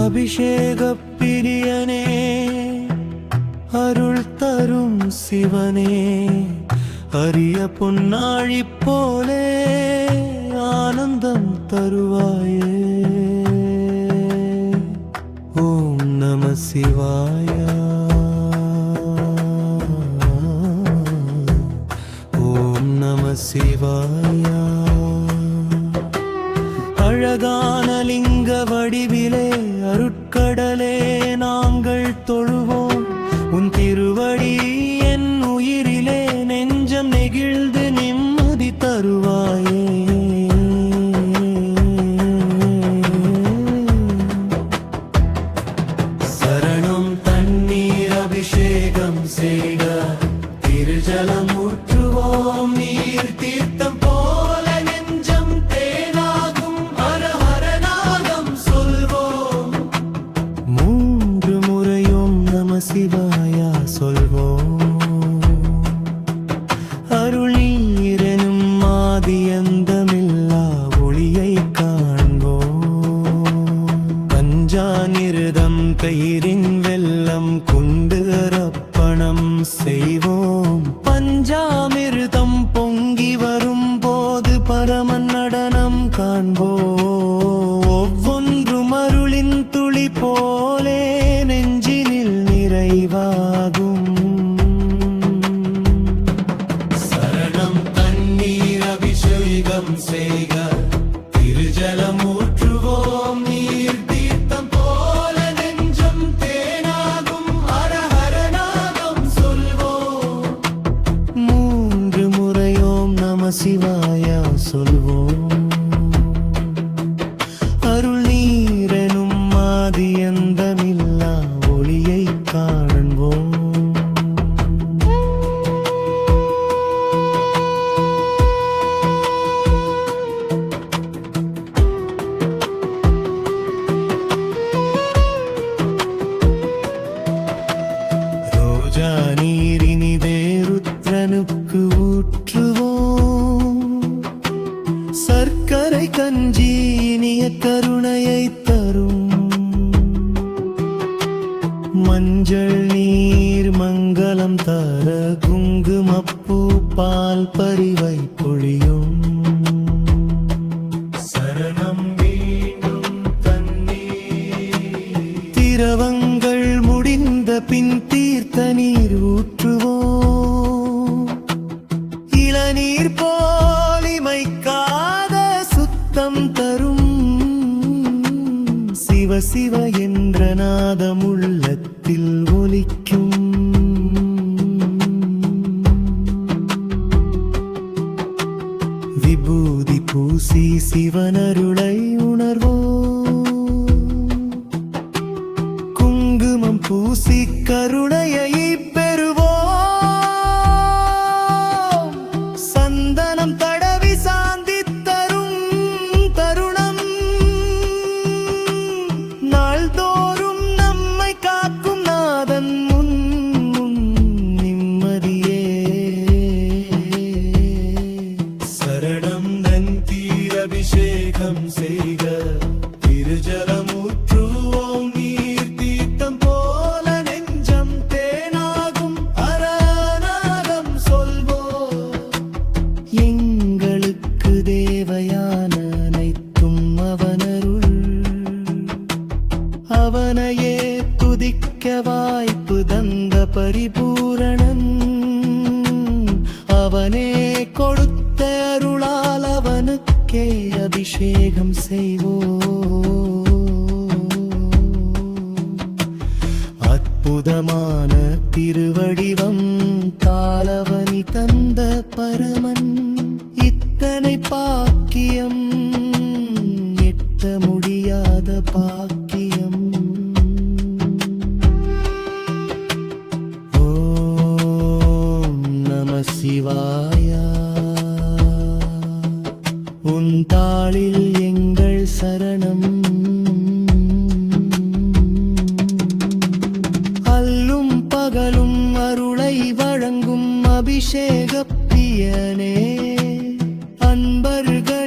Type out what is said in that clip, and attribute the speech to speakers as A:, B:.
A: அபிஷேக பிரியனே அருள் தரும் சிவனே அரிய பொன்னாழி போலே ஆனந்தம் தருவாயே. ஓம் நம சிவாயா. நாங்கள் தொழுவோம் உன் திருவடி வெள்ளம் கொண்டு அரப்பணம் செய்வோம். பஞ்சாமிர்தம் பொங்கி வரும் போது பரமன் நடனம் காண்போம். ஒவ்வொன்றும் அருளின் துளி போலே நெஞ்சினில் நிறைவாகும். சரணம் தண்ணீர் அபிஷேகம் செய்க. திருஜலமூற்றுவோம் நீர் சிவாயா சொல்வோம். அருள் நீரெனும் மாதியந்தமில்லா ஒளியை காண்போம். சர்க்கரை கஞ்சி இனிய கருணையை தரும். மஞ்சள் நீர் மங்களம் தர குங்குமப்பூ பால் பறிவை பொழியும். என்ற நாதம் உள்ளத்தில் ஒலிக்கும். விபூதி பூசி சிவனருளை உணர்வோ குங்குமம் பூசி கருணையை பெறுவோ சந்தனம் த அவனையே துதிக்க வாய்ப்பு தந்த பரிபூரணன். அவனே கொடுத்த அருளால் அவனுக்கே அபிஷேகம் செய்வோ அற்புதமான திருவடிவம் தாளவனி தந்த பரமன். இத்தனை பாக்கியம் வருக